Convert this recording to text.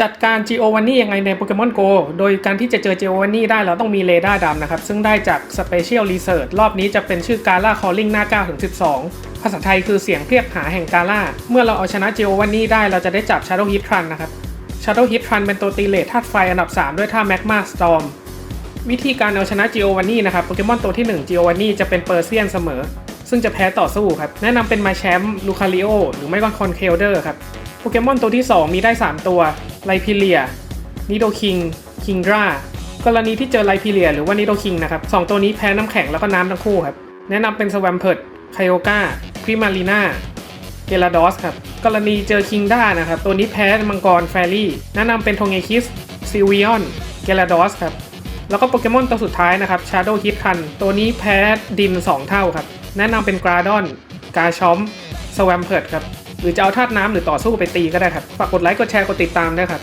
จัดการ g o v a n n y ยังไงในโปเกมอน Go โดยการที่จะเจอ g o v a n n y ได้เราต้องมีเรดาร์ดำนะครับ ซึ่งได้จาก Special Research รอบนี้จะเป็นชื่อ Gala Calling หน้า 9 ถึง 12 ภาษาไทยคือเสียงเรียกหาแห่งกาล่า เมื่อเราเอาชนะ g o v a n n y ได้เราจะได้จับ shadowhitran นะครับ shadowhitran เป็นตัวตีเลทธาตุไฟอันดับ 3 ด้วยท่า Magma Storm วิธีการเอาชนะ g o v a n n y นะครับโปเกมอนตัวที่1 g o v a n n y จะเป็นเปอร์เซียนเสมอ ซึ่งจะแพ้ต่อสู้ครับแนะนำเป็นมาแชมป์ลูคาริโอหรือไม่ก็คอนเคลเดอร์ครับโปเกมอนตัวที่ 2 มีได้ 3 ตัว ไลพิเลียนิโดคิงคิงดรากรณีที่เจอไลพิเลียหรือว่านิโดคิงนะครับสองตัวนี้แพ้น้ำแข็งแล้วก็น้ำทั้งคู่ครับ แนะนำเป็นสแวมเพิร์ดไคโอกาพริมารีนาเกลาดอสครับ กรณีเจอคิงด้านะครับ ตัวนี้แพ้มังกรแฟรี่แนะนำเป็นโทเงคิสซิวิออนเกลาดอสครับ แล้วก็โปเกมอนตัวสุดท้ายนะครับ Shadow Hit คันตัวนี้แพ้ดิน 2 เท่าครับ แนะนำเป็นกราดอนกาชอมสแวมเพิร์ดครับ รือจะเอาธาตุน้ำหรือต่อสู้ไปตีก็ได้ครับ ฝากกดไลค์ กดแชร์ กดติดตามด้วยครับ